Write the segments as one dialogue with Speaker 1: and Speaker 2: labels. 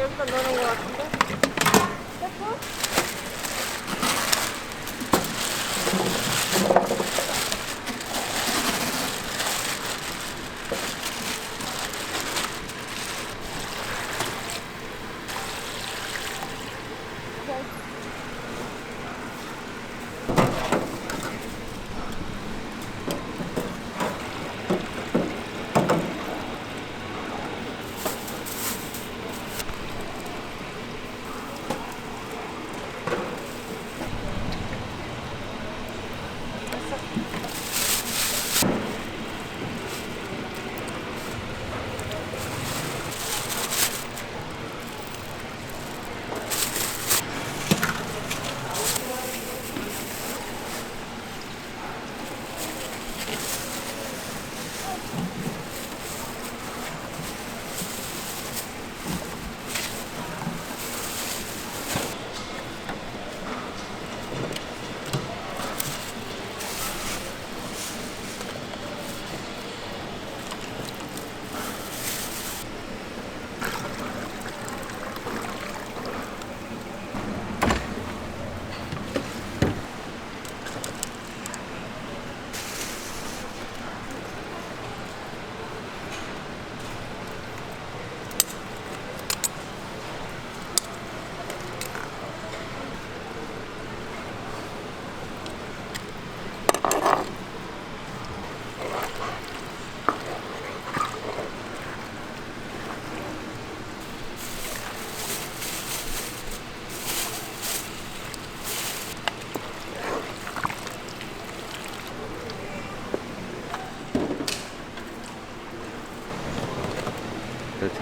Speaker 1: 여기다 넣는 것 같은데? 됐어?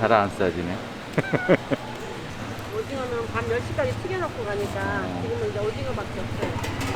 Speaker 2: 잘 안 싸지네.
Speaker 1: 오징어는 밤 10시까지 튀겨놓고 가니까 지금은 이제 오징어밖에 없어요.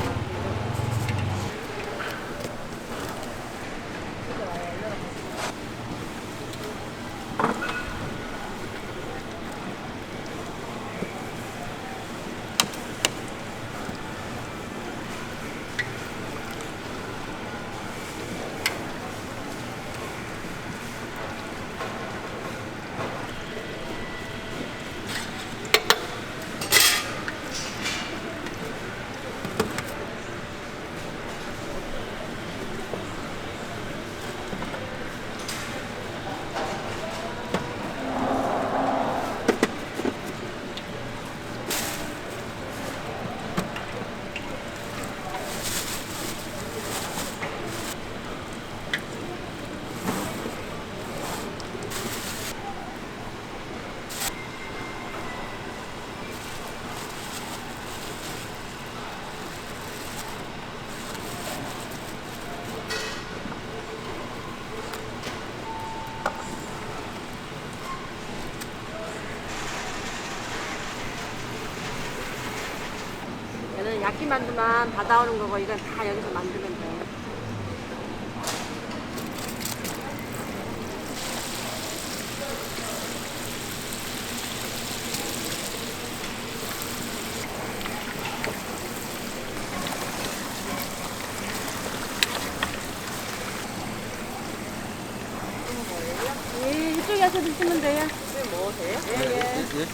Speaker 1: 야끼만두만 받아오는 거고 이건 다 여기서 만들면 돼. 예, 이쪽에 드시면 돼요. 이게 뭐세요? 예, 예.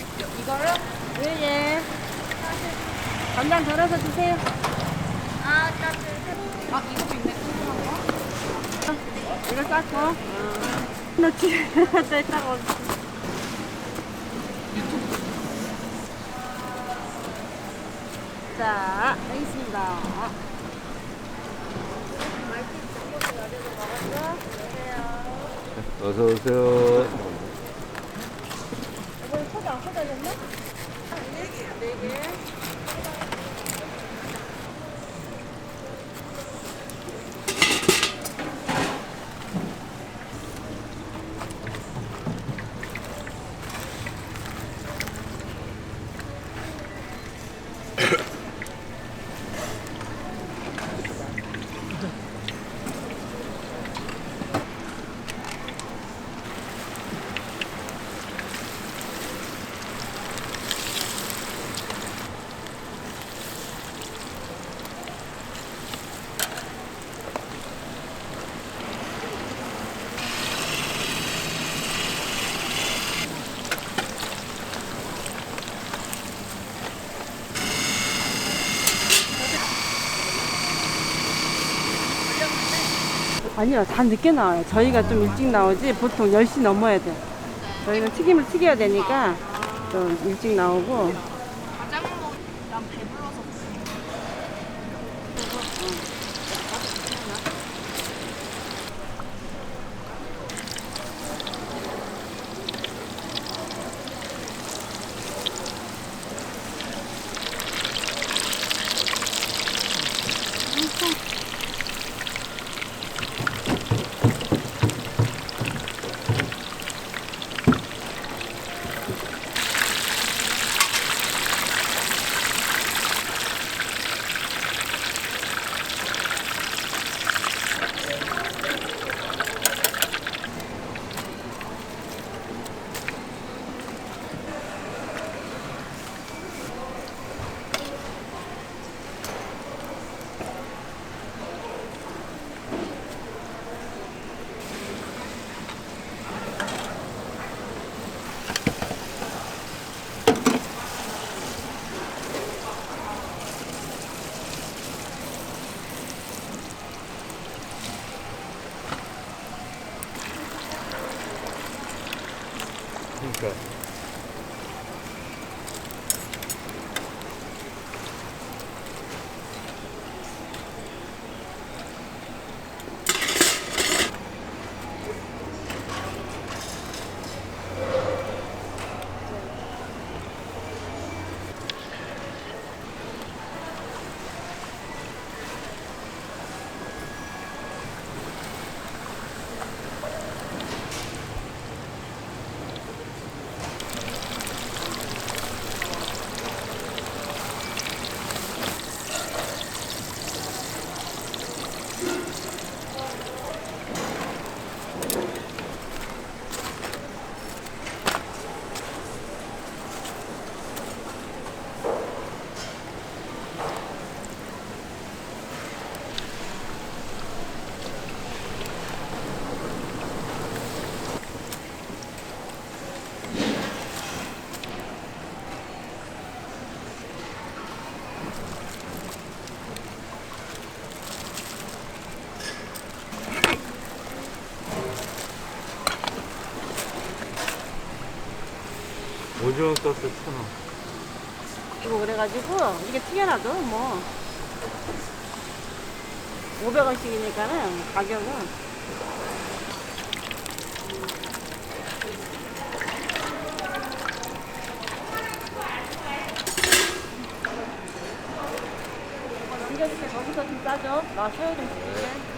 Speaker 1: 이거요? 예, 예. 간장 덜어서 주세요. 아, 따뜻해. 아, 이것도 있네. 이거 쌌고. 넣지. 됐다고. 자, 여기 있습니다.
Speaker 2: 어서 오세요.
Speaker 1: 이거 소주 안 쏟아졌나? 네 개. 네 개. 아니요, 다 늦게 나와요. 저희가 좀 일찍 나오지 보통 10시 넘어야 돼. 저희는 튀김을 튀겨야 되니까 좀 일찍 나오고.
Speaker 2: 그 소스 천 원.
Speaker 1: 이거 그래가지고 이게 튀겨놔도 뭐. 500원씩이니까는 가격은. 넘겨줄게 거기서 좀 싸줘 나 소요 좀 줄게